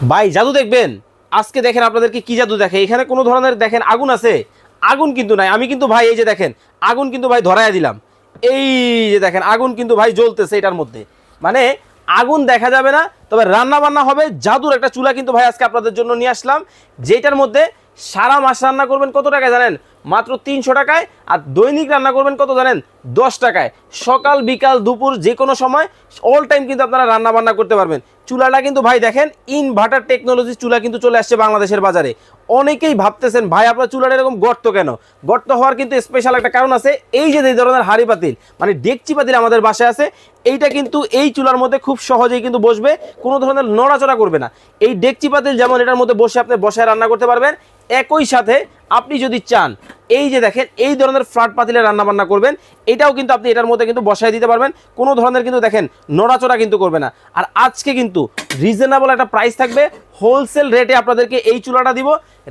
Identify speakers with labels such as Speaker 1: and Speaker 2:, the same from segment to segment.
Speaker 1: ভাই, জাদু দেখবেন? আজকে দেখেন আপনাদেরকে কি জাদু দেখে? এখানে কোনো ধরনের দেখেন আগুন আছে। আগুন কিন্তু নাই। আমি কিন্তু ভাই, এই যে দেখেন, আগুন কিন্তু ভাই ধরাইয়া দিলাম। এই যে দেখেন, আগুন কিন্তু ভাই জ্বলতেছে এটার মধ্যে। মানে আগুন দেখা যাবে না, তবে রান্না বান্না হবে। জাদুর একটা চুলা কিন্তু ভাই আজকে আপনাদের জন্য নিয়ে আসলাম যেটার মধ্যে সারা মাস রান্না করবেন কত টাকায় জানেন? মাত্র তিনশো টাকায়, আর দৈনিক রান্না করবেন কত জানেন? দশ টাকায়। সকাল, বিকাল, দুপুর যে কোনো সময় অল টাইম কিন্তু আপনারা রান্না বান্না করতে পারবেন। চুলাটা কিন্তু ভাই দেখেন ইনভার্টার টেকনোলজি চুলা কিন্তু চলে আসছে বাংলাদেশের বাজারে। অনেকেই ভাবতেছেন, ভাই, আপনার চুলাটা এরকম গর্ত কেন? গর্ত হওয়ার কিন্তু স্পেশাল একটা কারণ আছে, এই যে এই ধরনের হাড়ি পাতিল মানে ডেকচি পাতিল আমাদের বাসায় আছে, এইটা কিন্তু এই চুলার মধ্যে খুব সহজেই কিন্তু বসবে, কোনো ধরনের নড়াচড়া করবে না। এই ডেকচি পাতিল যেমন এটার মধ্যে বসে আপনি বসায় রান্না করতে পারবেন একই সাথে আপনি যদি চান, এই যে দেখেন, এই ধরনের ফ্ল্যাট পাতিলে রান্না বান্না করবেন, এটাও কিন্তু আপনি এটার মধ্যে কিন্তু বসায় দিতে পারবেন। কোনো ধরনের কিন্তু দেখেন, নড়াচড়া কিন্তু করবে না। আর আজকে কিন্তু রিজনেবল একটা প্রাইস থাকবে। হোলসেল রেটে আপনাদেরকে এই চুলাটা দিব।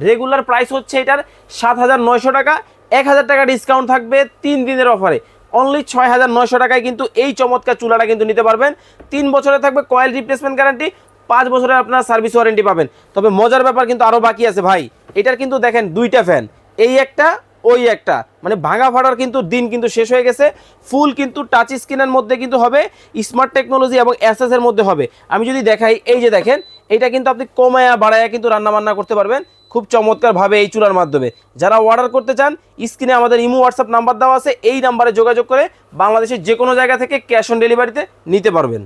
Speaker 1: রেগুলার প্রাইস হচ্ছে এটার সাত হাজার নয়শো টাকা। এক হাজার টাকা ডিসকাউন্ট থাকবে তিন দিনের অফারে অনলি ছয় হাজার নয়শো টাকায় কিন্তু এই চমৎকার চুলাটা কিন্তু নিতে পারবেন। তিন বছরে থাকবে কয়েল রিপ্লেসমেন্ট গ্যারান্টি পাঁচ বছরের আপনার সার্ভিস ওয়ারেন্টি পাবেন। তবে মজার ব্যাপার কিন্তু আরও বাকি আছে ভাই। এটার কিন্তু দেখেন দুইটা ফ্যান এই একটা, ওই একটা। মানে ভাঙা ফাটার কিন্তু দিন কিন্তু শেষ হয়ে গেছে। ফুল কিন্তু টাচ স্ক্রিনের মধ্যে কিন্তু হবে স্মার্ট টেকনোলজি এবং এর মধ্যে হবে। আমি যদি দেখাই, এই যে দেখেন, এটা কিন্তু আপনি কমায়া বাড়ায়া কিন্তু রান্না বান্না করতে পারবেন খুব চমৎকারভাবে এই চুলার মাধ্যমে। যারা অর্ডার করতে চান স্ক্রিনে আমাদের ইমো হোয়াটসঅ্যাপ নাম্বার দেওয়া আছে, এই নাম্বারে যোগাযোগ করে বাংলাদেশের যে কোনো জায়গা থেকে ক্যাশ অন ডেলিভারিতে নিতে পারবেন।